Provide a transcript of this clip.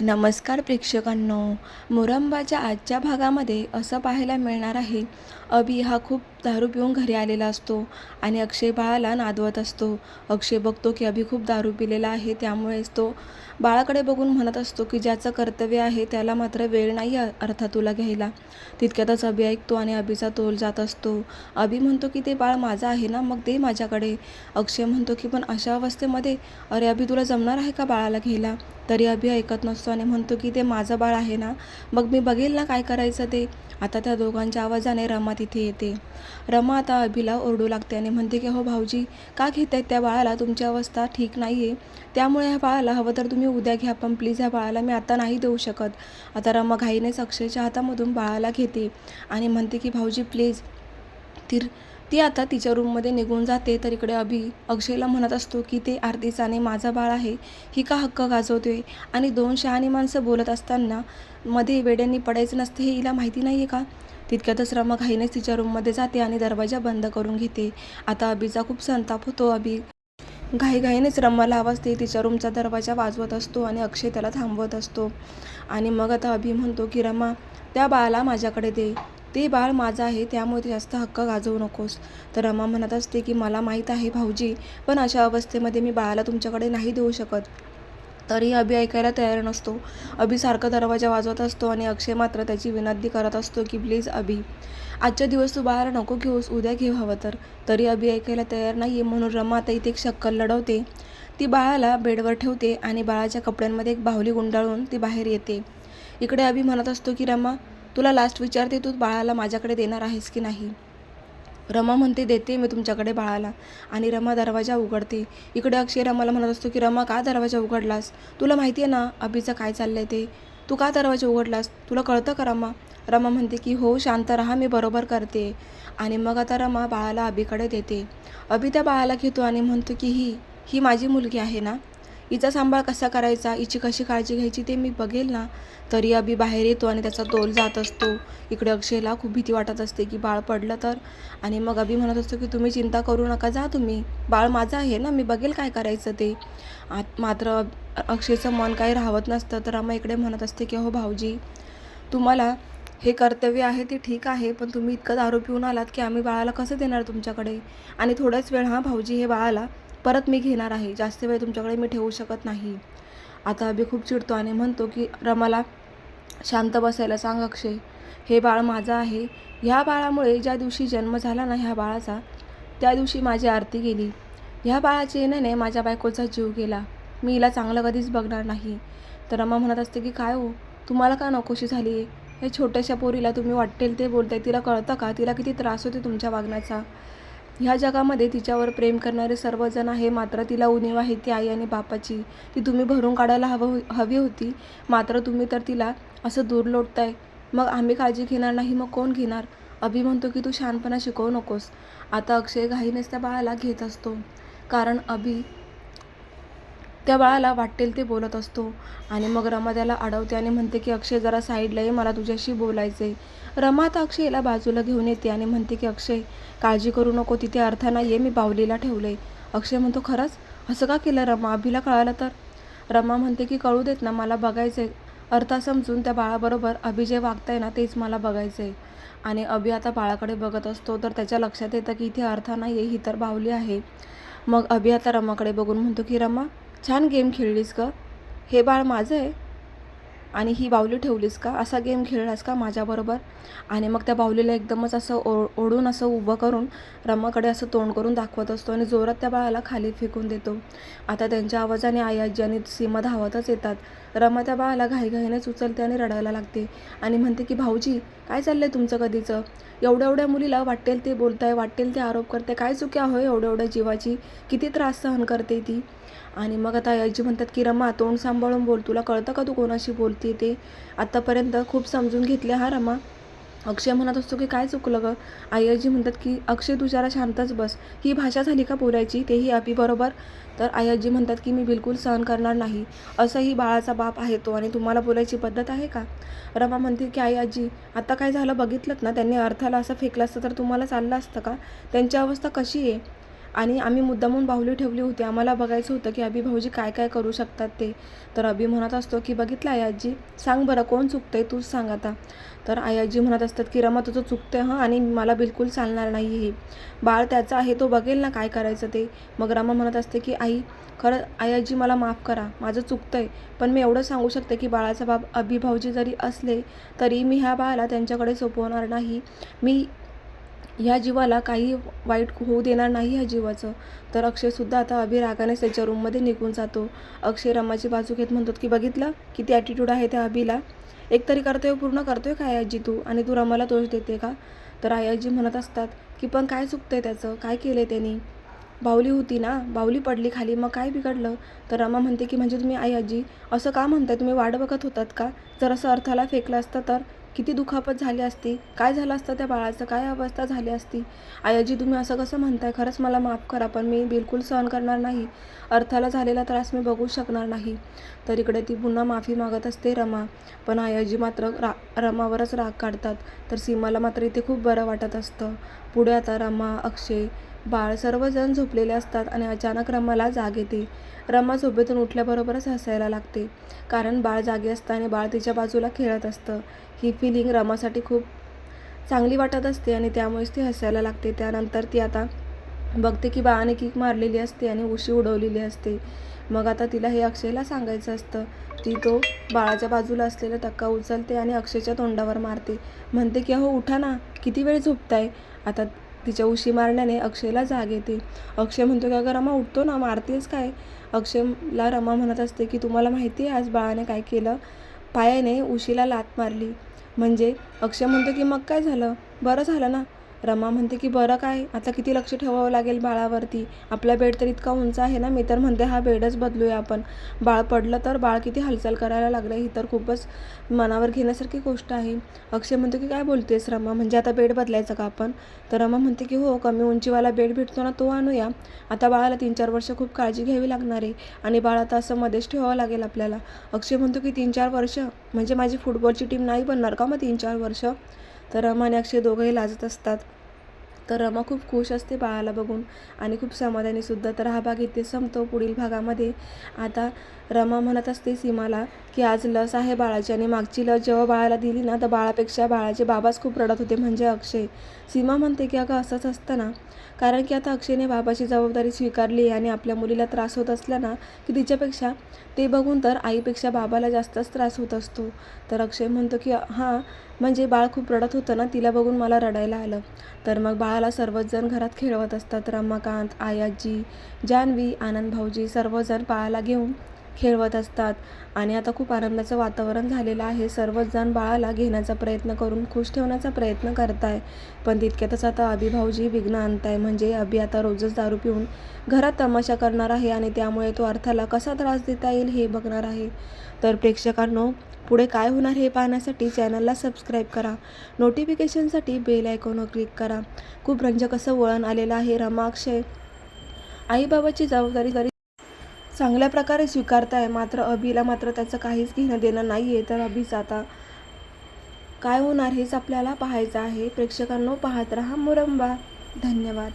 नमस्कार प्रेक्षकांनो. मुरंबाच्या आजच्या भागामध्ये असं पाहायला मिळणार आहे अभि हा खूप दारू पिऊन घरी आलेला असतो आणि अक्षय बाळाला नादवत असतो. अक्षय बघतो की अभि खूप दारू पिलेला आहे त्यामुळेच तो बाळाकडे बघून म्हणत असतो की ज्याचं कर्तव्य आहे त्याला मात्र वेळ नाही आहे अर्थात तुला घ्यायला. तितक्यातच अभि ऐकतो आणि अभिचा तोल जात असतो. अभि म्हणतो की ते बाळ माझं आहे ना मग दे माझ्याकडे. अक्षय म्हणतो की पण अशा अवस्थेमध्ये अरे अभि तुला जमणार आहे का बाळाला घ्यायला? तरी अभि ऐकत नसतो आणि म्हणतो की ते माझं बाळ आहे ना मग मी बघेल ना काय करायचं ते. आता त्या दोघांच्या आवाजाने रमा तिथे येते. रमा आता अभिला ओरडू लागते आणि म्हणते की हो भाऊजी का घेत आहेत त्या बाळाला? तुमची अवस्था ठीक नाही आहे त्यामुळे ह्या बाळाला हवं तर तुम्ही उद्या घ्या पण प्लीज ह्या बाळाला मी आता नाही देऊ शकत. आता रमा घाईनेच अक्षयच्या हातामधून बाळाला घेते आणि म्हणते की भाऊजी प्लीज ती ती आता तिच्या रूममध्ये निघून जाते. तर इकडे अभि अक्षयला म्हणत असतो की ते आरतीचाने माझा बाळ आहे. ही का हक्क गाजवतोय? आणि दोन शहाणी माणसं बोलत असताना मध्ये वेड्यांनी पडायचं नसते हे हिला माहिती नाही आहे का? तितक्यातच रमा घाईनेच तिच्या रूममध्ये जाते आणि दरवाजा बंद करून घेते. आता अभिचा खूप संताप होतो. अभि घाईघाईनेच रम्माला आवाज ते तिच्या रूमचा दरवाजा वाजवत असतो आणि अक्षय त्याला थांबवत असतो. आणि मग आता अभि म्हणतो की रमा त्या बाळाला माझ्याकडे दे. ते बाळ माझं आहे त्यामुळे ते जास्त हक्क गाजवू नकोस. तर रमा म्हणत असते की मला माहीत आहे भाऊजी पण अशा अवस्थेमध्ये मी बाळाला तुमच्याकडे नाही देऊ शकत. तरी अभि ऐकायला तयार नसतो. अभि सारखा दरवाजा वाजवत असतो आणि अक्षय मात्र त्याची विनंती करत असतो की प्लीज अभि आजच्या दिवस तू बाळाला नको घेऊस उद्या घेऊ हवं तर. तरी अभि ऐकायला तयार नाही आहे म्हणून रमा आता इथे एक शक्कल लढवते. ती बाळाला बेडवर ठेवते आणि बाळाच्या कपड्यांमध्ये एक बाहुली गुंडाळून ती बाहेर येते. इकडे अभि म्हणत असतो की रमा तुला लास्ट विचारते तू बाळाला माझ्याकडे देणार आहेस की नाही? रमा म्हणते देते मी तुमच्याकडे बाळाला. आणि रमा दरवाजा उघडते. इकडे अक्षय रमाला म्हणत असतो की रमा का दरवाजा उघडलास? तुला माहिती आहे ना अभिचं काय चाललंय ते? तू का दरवाजा उघडलास? तुला कळतं का रमा? रमा म्हणते की हो शांत राहा मी बरोबर करते. आणि मग आता रमा बाळाला अभिकडे देते. अभि त्या बाळाला घेतो आणि म्हणतो की ही ही माझी मुलगी आहे ना? हिचा सांभाळ कसा करायचा हिची कशी काळजी घ्यायची ते मी बघेल ना. तरी अभि बाहेर येतो आणि त्याचा तोल जात असतो. इकडे अक्षयला खूप भीती वाटत असते की बाळ पडलं तर. आणि मग अभि म्हणत असतो की तुम्ही चिंता करू नका जा तुम्ही. बाळ माझं आहे ना मी बघेल काय करायचं ते. आत मात्र अक्षयचं मन काही राहत नसतं तर आम्ही इकडे म्हणत असते की हो भाऊजी तुम्हाला हे कर्तव्य आहे ते ठीक आहे पण तुम्ही इतकं दारू पिऊन आलात की आम्ही बाळाला कसं देणार तुमच्याकडे? आणि थोड्याच वेळ हां भाऊजी हे बाळाला परत मी घेणार आहे. जास्त वेळ तुमच्याकडे मी ठेवू शकत नाही. आता अभि खूप चिडतो आणि म्हणतो की रमाला शांत बसायला सांग अक्षय. हे बाळ माझं आहे. ह्या बाळामुळे ज्या दिवशी जन्म झाला ना ह्या बाळाचा त्या दिवशी माझी आरती गेली. ह्या बाळाच्या येण्याने माझ्या बायकोचा जीव गेला. मी हिला चांगलं कधीच बघणार नाही. तर रमा म्हणत असते की काय हो? तुम्हाला का नकोशी झाली आहे? हे छोट्याशा पोरीला तुम्ही वाटेल ते बोलताय. तिला कळतं का? तिला किती त्रास होते तुमच्या वागण्याचा. ह्या जगामध्ये तिच्यावर प्रेम करणारे सर्वजण आहे. मात्र तिला उणीव आहे ती आई आणि बापाची. ती तुम्ही भरून काढायला हवं हो, हवी होती. मात्र तुम्ही तर तिला असं दूर लोटताय. मग आम्ही काळजी घेणार नाही मग कोण घेणार? अभि म्हणतो की तू शहाणपणा शिकवू नकोस. आता अक्षय घाईनेच त्या बाळाला घेत असतो. कारण अभि त्या बाळाला वाटेल ते बोलत असतो. आणि मग रमा त्याला अडवते आणि म्हणते की अक्षय जरा साईडला ये मला तुझ्याशी बोलायचं आहे रमा आता अक्षयला बाजूला घेऊन येते आणि म्हणते की अक्षय काळजी करू नको तिथे अर्थ नाही आहे मी बावलीला ठेवलं आहे अक्षय म्हणतो खरंच? असं का केलं रमा? अभिला कळालं तर? रमा म्हणते की कळू देत ना मला बघायचं आहे अर्था समजून त्या बाळाबरोबर अभि जे वागताय ना तेच मला बघायचं आहे आणि अभि आता बाळाकडे बघत असतो तर त्याच्या लक्षात येतं की इथे अर्थाना नाही आहे ही तर बावली आहे. मग अभि आता रमाकडे बघून म्हणतो की रमा छान गेम खेळलीस का हे बाळ माझं आहे. आणि ही बाहुली ठेवलीस का? असा गेम खेळलास का माझ्याबरोबर? आणि मग त्या बाहुलीला एकदमच असं ओ ओढून असं उभं करून रम्माकडे असं तोंड करून दाखवत असतो आणि जोरात त्या बाळाला खाली फेकून देतो. आता त्यांच्या आवाजाने आई आजी आणि सीमा धावतच येतात. रमा त्या बाळाला घाईघाईनेच उचलते आणि रडायला लागते. आणि म्हणते की भाऊजी काय चाललंय तुमचं कधीचं? एवढ्या एवढ्या मुलीला वाटेल ते बोलताय वाटेल ते आरोप करते काय चुक्या होय एवढ्या एवढ्या जीवाची? किती त्रास सहन करते ती? आणि मग आता आईजी म्हणतात की रमा तोंड सांभाळून बोल. तुला कळतं का तू कोणाशी बोलते ते? आत्तापर्यंत खूप समजून घेतले हा रमा. अक्षय म्हणत असतो की काय चुकलं गं? आई आजी म्हणतात की अक्षय तू जरा शांतच बस. ही भाषा झाली का बोलायची तेही अभि बरोबर. तर आई आजी म्हणतात की मी बिलकुल सहन करणार नाही. असंही बाळाचा बाप आहे तो आणि तुम्हाला बोलायची पद्धत आहे का? रमा म्हणते की आई आजी आता काय झालं बघितलं ना? त्यांनी अर्थाला असं फेकलं असतं तर तुम्हाला चाललं असतं का? त्यांची अवस्था कशी आहे? आणि आम्ही मुद्दामून बाहुली ठेवली होती. आम्हाला बघायचं होतं की अभि भाऊजी काय काय करू शकतात ते. तर अभि म्हणत असतो की बघितलं आई आजी? सांग बरं कोण चुकतंय तूच सांग आता. तर आई आजी म्हणत असतात की रमा तुझं चुकतंय हं आणि मला बिलकुल चालणार नाही हे. बाळ त्याचं आहे तो बघेल ना काय करायचं ते. मग रमा म्हणत असते की आई खरं आई आजी मला माफ करा. माझं चुकतंय. पण मी एवढं सांगू शकते की बाळाचा बाप अभिभावजी जरी असले तरी मी ह्या बाळाला त्यांच्याकडे सोपवणार नाही. मी ह्या जीवाला काही वाईट होऊ देणार नाही ह्या जीवाचं. तर अक्षयसुद्धा आता अभिरागाने त्याच्या रूममध्ये निघून जातो. अक्षय रमाची बाजू घेत म्हणतो की बघितलं? किती ॲटिट्यूड आहे त्या अभिला. एक तरी कर्तव्य पूर्ण करतोय का आजी तू? आणि तू रमाला दोष देते का? तर आई आजी म्हणत असतात की पण काय चुकतंय त्याचं? काय केलंय त्यांनी? बावली होती ना. बावली पडली खाली. मग काय बिघडलं? तर रमा म्हणते की म्हणजे तुम्ही आई आजी असं का म्हणताय? तुम्ही वाट बघत होतात का? जर असं अर्थाला फेकलं असतं तर किती दुखापत झाली असती? काय झालं असतं त्या बाळाचं? काय अवस्था झाली असती? आयाजी तुम्ही असं कसं म्हणताय? खरंच मला माफ करा पण मी बिलकुल सहन करणार नाही. अर्थाला झालेला त्रास मी बघू शकणार नाही. तर इकडे ती पुन्हा माफी मागत असते रमा. पण आयाजी मात्र रा रमावरच राग काढतात. तर सीमाला मात्र इथे खूप बरं वाटत असतं. पुढे आता रमा अक्षय बाळ सर्वजण झोपलेले असतात आणि अचानक रमाला जाग येते. रमा झोपेतून उठल्याबरोबरच हसायला लागते. कारण बाळ जागे असतं आणि बाळ तिच्या बाजूला खेळत असतं. ही फिलिंग रमासाठी खूप चांगली वाटत असते आणि त्यामुळेच ती हसायला लागते. त्यानंतर ती आता बघते की बाळाने किक मारलेली असते आणि उशी उडवलेली असते. मग आता तिला हे अक्षयला सांगायचं असतं. ती तो बाळाच्या बाजूला असलेला टक्का उचलते आणि अक्षयच्या तोंडावर मारते. म्हणते की अहो उठा ना. किती वेळ झोपताय? आता तिच्या उशी मारण्याने अक्षयला जाग येते. अक्षय म्हणतो की अगं रमा उठतो ना मारतेस काय? अक्षयला रमा म्हणत असते की तुम्हाला माहिती आहे आज बाळाने काय केलं? पायाने उशीला लात मारली. म्हणजे अक्षय म्हणतो की मग काय झालं? बरं झालं ना रमा म्हणते की बरं काय? आता किती लक्ष ठेवावं लागेल बाळावरती? आपला बेड तर इतका उंच आहे ना. मी तर म्हणते हा बेडच बदलूया आपण. बाळ पडलं तर बाळ किती हालचाल करायला लागलं ही तर खूपच मनावर घेण्यासारखी गोष्ट आहे. अक्षय म्हणतो की काय बोलतेस रमा? म्हणजे आता बेड बदलायचा का आपण? तर रमा म्हणते की हो कमी उंचीवाला बेड भेटतो ना तो आणूया. आता बाळाला तीन चार वर्ष खूप काळजी घ्यावी लागणार आहे आणि बाळ आता असं मध्येच ठेवावं लागेल आपल्याला. अक्षय म्हणतो की तीन चार वर्ष? म्हणजे माझी फुटबॉलची टीम नाही बनणार का मग तीन चार वर्ष? तर रमा आणि अक्षय दोघंही लाजत असतात. तर रमा खूप खुश असते बाळाला बघून आणि खूप समाधानीसुद्धा तर हा भाग इथे संपतो. पुढील भागामध्ये आता रमा म्हणत असते सीमाला की आज लस आहे बाळाची आणि मागची लस जेव्हा बाळाला दिली ना तर बाळापेक्षा बाळाचे बाबाच खूप रडत होते म्हणजे अक्षय. सीमा म्हणते की अगं असंच असतं ना. कारण की आता अक्षयने बाबाची जबाबदारी स्वीकारली आणि आपल्या मुलीला त्रास होत असला ना की तिच्यापेक्षा ते बघून तर आईपेक्षा बाबाला जास्तच त्रास होत असतो. तर अक्षय म्हणतो की हां म्हणजे बाळ खूप रडत होतं ना तिला बघून मला रडायला आलं. तर मग बाळाला सर्वच जण घरात खेळवत असतात. रमाकांत आयाजी जान्हवी आनंद भाऊजी सर्वजण बाळाला घेऊन खेळवत असतात. आणि आता खूप आनंदाचं वातावरण झालेलं आहे. सर्वच जण बाळाला घेण्याचा प्रयत्न करून खुश ठेवण्याचा प्रयत्न करताय. पण तितक्यातच आता अभिभाऊजी विघ्न आणताय. म्हणजे अभि आता रोजच दारू पिऊन घरात तमाशा करणार आहे आणि त्यामुळे तो अर्थाला कसा त्रास देता येईल हे बघणार आहे. तर प्रेक्षकांनो पुढे काय होणार हे पाहण्यासाठी चॅनलला सबस्क्राईब करा. नोटिफिकेशनसाठी बेल आयकॉनवर क्लिक करा. खूप रंजक असं वळण आलेलं आहे. रमाक्षय आईबाबाची जबाबदारी जरी चांगल्या प्रकारे स्वीकारताय. मात्र अभिला मात्र त्याचं काहीच घेणं देणं नाही आहे तर अभिचं आता काय होणार हेच आपल्याला पाहायचं आहे. प्रेक्षकांनो पाहत रहा मुरंबा. धन्यवाद.